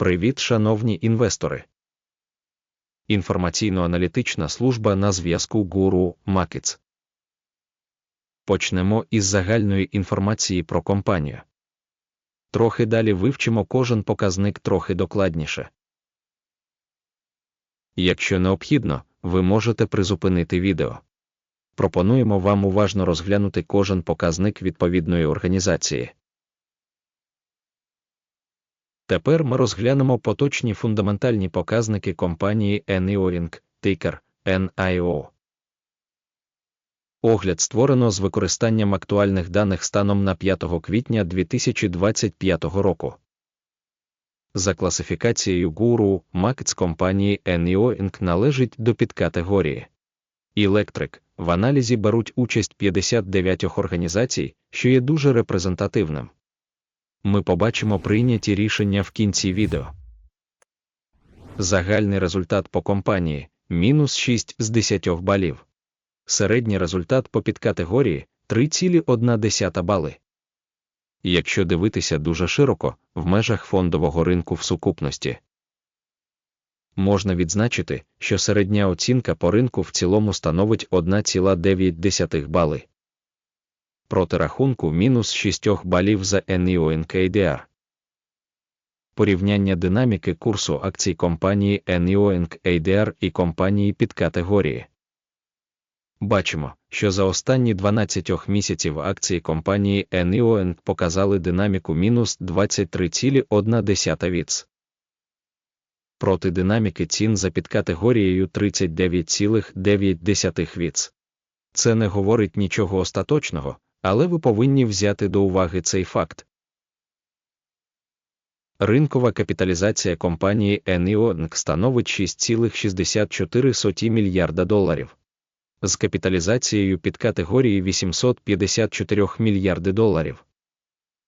Привіт, шановні інвестори. Інформаційно-аналітична служба на зв'язку Guru Markets. Почнемо із загальної інформації про компанію. Трохи далі вивчимо кожен показник трохи докладніше. Якщо необхідно, ви можете призупинити відео. Пропонуємо вам уважно розглянути кожен показник відповідної організації. Тепер ми розглянемо поточні фундаментальні показники компанії Neoring, тикер NIO. Огляд створено з використанням актуальних даних станом на 5 квітня 2025 року. За класифікацією Guru, Markets компанії Neoring належить до підкатегорії Electric. В аналізі беруть участь 59 організацій, що є дуже репрезентативним ми побачимо прийняті рішення в кінці відео. Загальний результат по компанії мінус 6 з 10 балів. Середній результат по підкатегорії 3,1 бали. Якщо дивитися дуже широко, в межах фондового ринку в сукупності. Можна відзначити, що середня оцінка по ринку в цілому становить 1,9 бали проти рахунку мінус 6 балів за NIO NKDR. Порівняння динаміки курсу акцій компанії NIO NKDR і компанії під категорії. Бачимо, що за останні 12 місяців акції компанії NIO показали динаміку мінус 23,1 віц. Проти динаміки цін за підкатегорією 39,9 віц. Це не говорить нічого остаточного, але ви повинні взяти до уваги цей факт. Ринкова капіталізація компанії Neoning становить 6,64 мільярда доларів. З капіталізацією під категорії 854 мільярди доларів.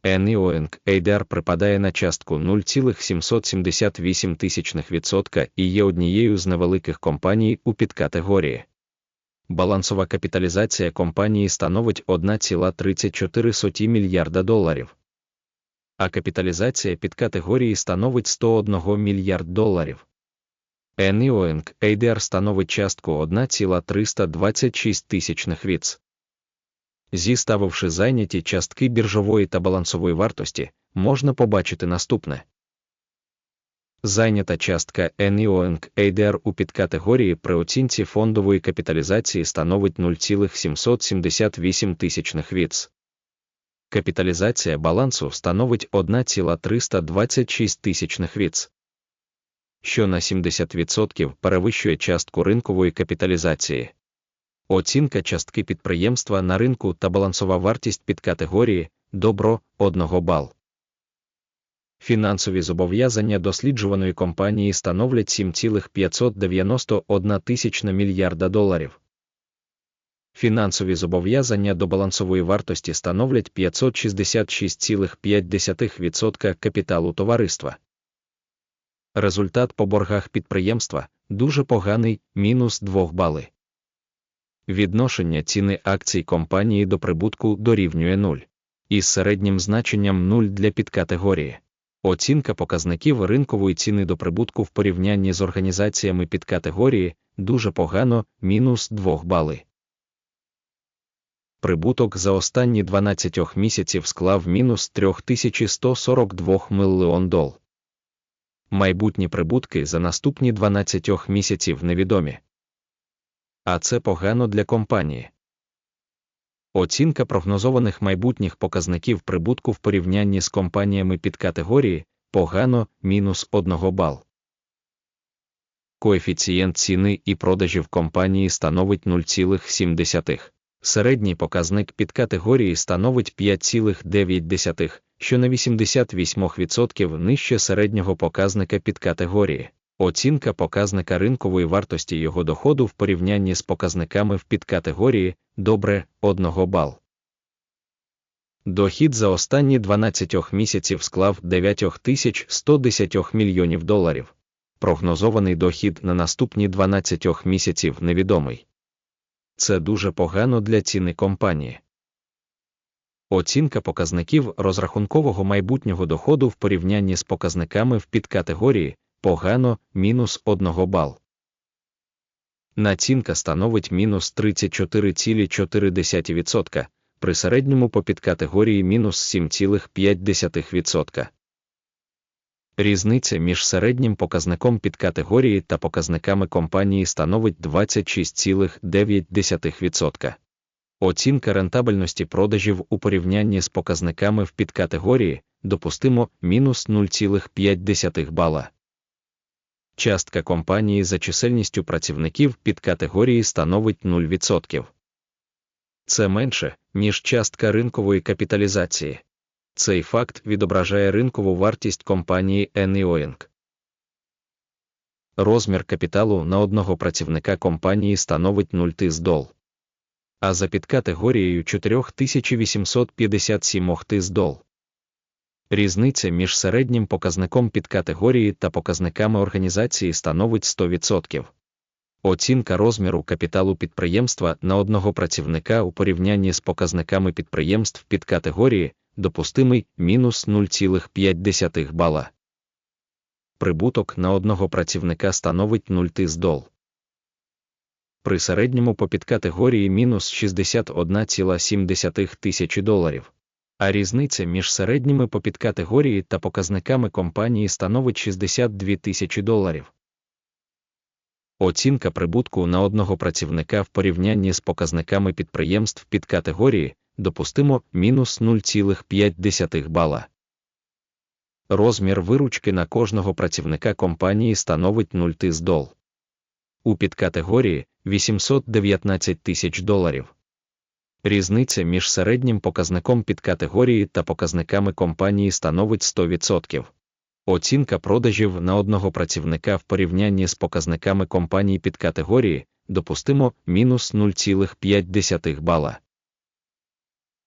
Neoing ADR припадає на частку 0,778% і є однією з невеликих компаній у підкатегорії балансова капіталізація компанії становить 1,34 мільярда доларів. А капіталізація під категорії становить 101 мільярд доларів. Neoing ADR становить частку 1,326 тисячних віц. Зіставивши зайняті частки біржової та балансової вартості, можна побачити наступне. Зайнята частка NEONG ADR у підкатегорії при оцінці фондової капіталізації становить 0,778 тисячних віц. Капіталізація балансу становить 1,326 тисячних віц, що на 70% перевищує частку ринкової капіталізації. Оцінка частки підприємства на ринку та балансова вартість підкатегорії добро 1 бал. Фінансові зобов'язання досліджуваної компанії становлять 7,591 тисячна мільярда доларів. Фінансові зобов'язання до балансової вартості становлять 566,5% капіталу товариства. Результат по боргах підприємства дуже поганий мінус 2 бали. Відношення ціни акцій компанії до прибутку дорівнює 0, із середнім значенням 0 для підкатегорії. Оцінка показників ринкової ціни до прибутку в порівнянні з організаціями під категорії дуже погано мінус 2 бали. Прибуток за останні 12 місяців склав мінус 3142 мільйон дол. Майбутні прибутки за наступні 12 місяців невідомі. А це погано для компанії. Оцінка прогнозованих майбутніх показників прибутку в порівнянні з компаніями під категорії погано мінус 1 бал. Коефіцієнт ціни і продажів компанії становить 0,7. Середній показник під категорії становить 5,9, що на 88% нижче середнього показника під категорії. Оцінка показника ринкової вартості його доходу в порівнянні з показниками в підкатегорії добре 1 бал. Дохід за останні 12 місяців склав 9110 мільйонів доларів. Прогнозований дохід на наступні 12 місяців невідомий. Це дуже погано для ціни компанії. Оцінка показників розрахункового майбутнього доходу в порівнянні з показниками в підкатегорії погано мінус 1 бал. Націнка становить мінус 34,4%, при середньому по підкатегорії мінус 7,5%. Різниця між середнім показником підкатегорії та показниками компанії становить 26,9%. Оцінка рентабельності продажів у порівнянні з показниками в підкатегорії допустимо мінус 0,5 бала. Частка компанії за чисельністю працівників підкатегорії становить 0%. Це менше, ніж частка ринкової капіталізації. Цей факт відображає ринкову вартість компанії Enioing. Розмір капіталу на одного працівника компанії становить 0 тис дол. А за підкатегорією 4857 тис дол. Різниця між середнім показником підкатегорії та показниками організації становить 100%. Оцінка розміру капіталу підприємства на одного працівника у порівнянні з показниками підприємств підкатегорії допустимий мінус 0,5 бала. Прибуток на одного працівника становить 0 тис дол. При середньому по підкатегорії мінус 61,7 тисячі доларів. А різниця між середніми по підкатегорії та показниками компанії становить 62 тисячі доларів. Оцінка прибутку на одного працівника в порівнянні з показниками підприємств підкатегорії допустимо мінус 0,5 бала. Розмір виручки на кожного працівника компанії становить 0 тис дол. У підкатегорії 819 тисяч доларів. Різниця між середнім показником підкатегорії та показниками компанії становить 100%. Оцінка продажів на одного працівника в порівнянні з показниками компаній підкатегорії допустимо мінус 0,5 бала.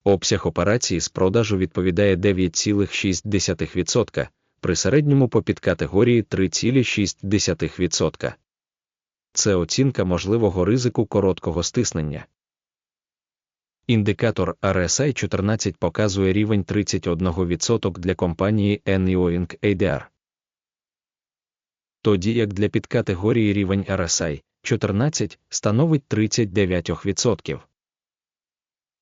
Обсяг операцій з продажу відповідає 9,6%, при середньому по підкатегорії 3,6%. Це оцінка можливого ризику короткого стиснення. Індикатор RSI 14 показує рівень 31% для компанії Enioing ADR. Тоді як для підкатегорії рівень RSI 14 становить 39%.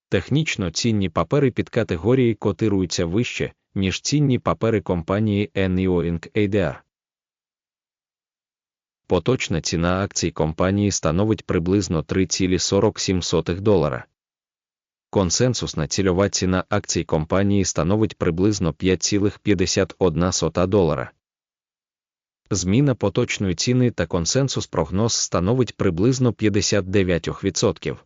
Технічно цінні папери підкатегорії котируються вище, ніж цінні папери компанії Enioing ADR. Поточна ціна акцій компанії становить приблизно 3,47 долара. Консенсусна цільова ціна акцій компанії становить приблизно 5,51 долара. Зміна поточної ціни та консенсус прогноз становить приблизно 59%.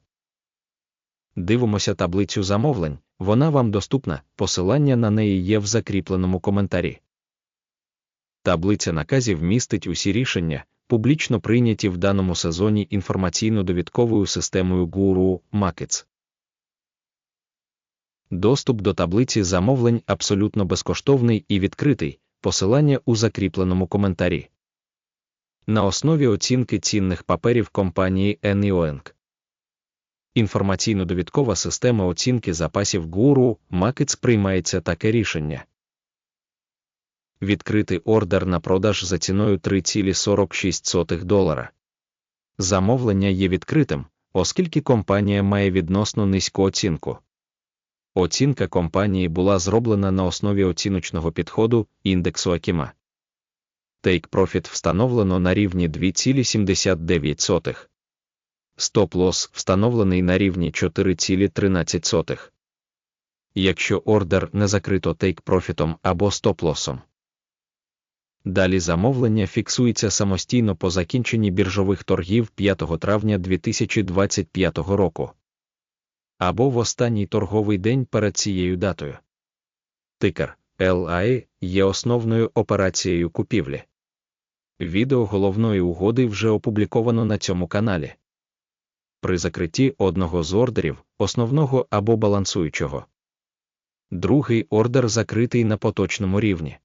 Дивимося таблицю замовлень, вона вам доступна, посилання на неї є в закріпленому коментарі. Таблиця наказів містить усі рішення, публічно прийняті в даному сезоні інформаційно-довідковою системою Guru Markets. Доступ до таблиці замовлень абсолютно безкоштовний і відкритий, посилання у закріпленому коментарі. На основі оцінки цінних паперів компанії Enioeng. Інформаційно-довідкова система оцінки запасів Guru Markets приймається таке рішення. Відкритий ордер на продаж за ціною 3,46 долара. Замовлення є відкритим, оскільки компанія має відносно низьку оцінку. Оцінка компанії була зроблена на основі оціночного підходу індексу Акіма. Take Profit встановлено на рівні 2,79. Стоп-лосс встановлений на рівні 4,13. Якщо ордер не закрито Take Profit або стоп-лосом. Далі замовлення фіксується самостійно по закінченні біржових торгів 5 травня 2025 року або в останній торговий день перед цією датою. Тикер LI є основною операцією купівлі. Відео головної угоди вже опубліковано на цьому каналі. При закритті одного з ордерів, основного або балансуючого. Другий ордер закритий на поточному рівні.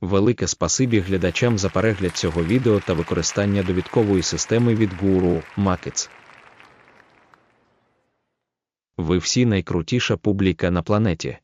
Велике спасибі глядачам за перегляд цього відео та використання довідкової системи від Guru Markets. Ви всі найкрутіша публіка на планеті.